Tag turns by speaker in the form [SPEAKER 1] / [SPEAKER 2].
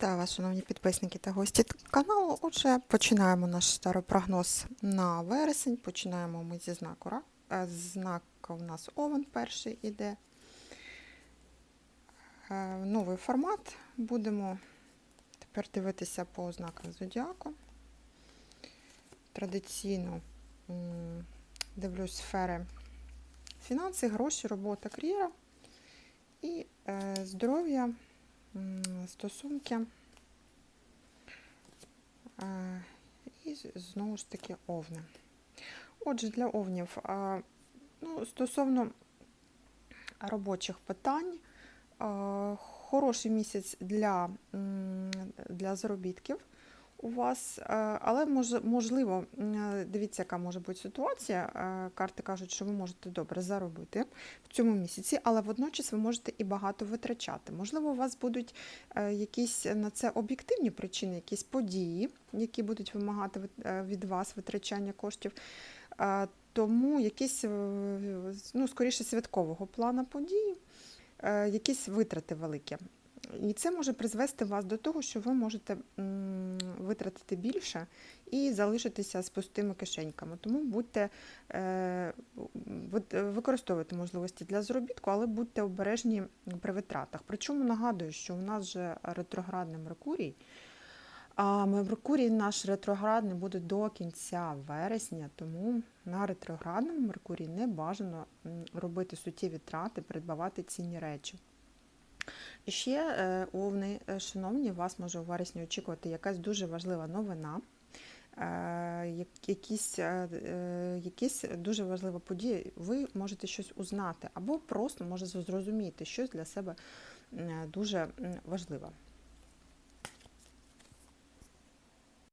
[SPEAKER 1] Вітаю вас, шановні підписники та гості каналу. Отже, починаємо наш старий прогноз на вересень. Починаємо ми зі знаку Ра. Е, Знак у нас Овен перший іде. Е, Новий формат. Будемо тепер дивитися по знаках зодіаку. Традиційно дивлюсь сфери фінанси, гроші, робота, кар'єра і е, здоров'я. Стосунки. І знову ж таки овни. Отже, для овнів, ну, стосовно робочих питань, хороший місяць для, для заробітків у вас, е, але мож- можливо, дивіться, яка може бути ситуація. Е, Карти кажуть, що ви можете добре заробити в цьому місяці, але водночас ви можете і багато витрачати. Можливо, у вас будуть е, якісь на це об'єктивні причини, якісь події, які будуть вимагати е, від вас витрачання коштів. Е, Тому якісь, е, ну, скоріше, святкового плану події, е, якісь витрати великі. І це може призвести вас до того, що ви можете витратити більше і залишитися з пустими кишеньками. Тому будьте е, використовуйте можливості для заробітку, але будьте обережні при витратах. Причому нагадую, що у нас вже ретроградний Меркурій. А Меркурій наш ретроградний буде до кінця вересня, тому на ретроградному Меркурії не бажано робити суттєві трати, придбавати цінні речі. І ще, е, овни, е, шановні, вас може у вересні очікувати якась дуже важлива новина, е, якісь, е, е, якісь дуже важлива подія. Ви можете щось узнати або просто можете зрозуміти щось для себе дуже важливе.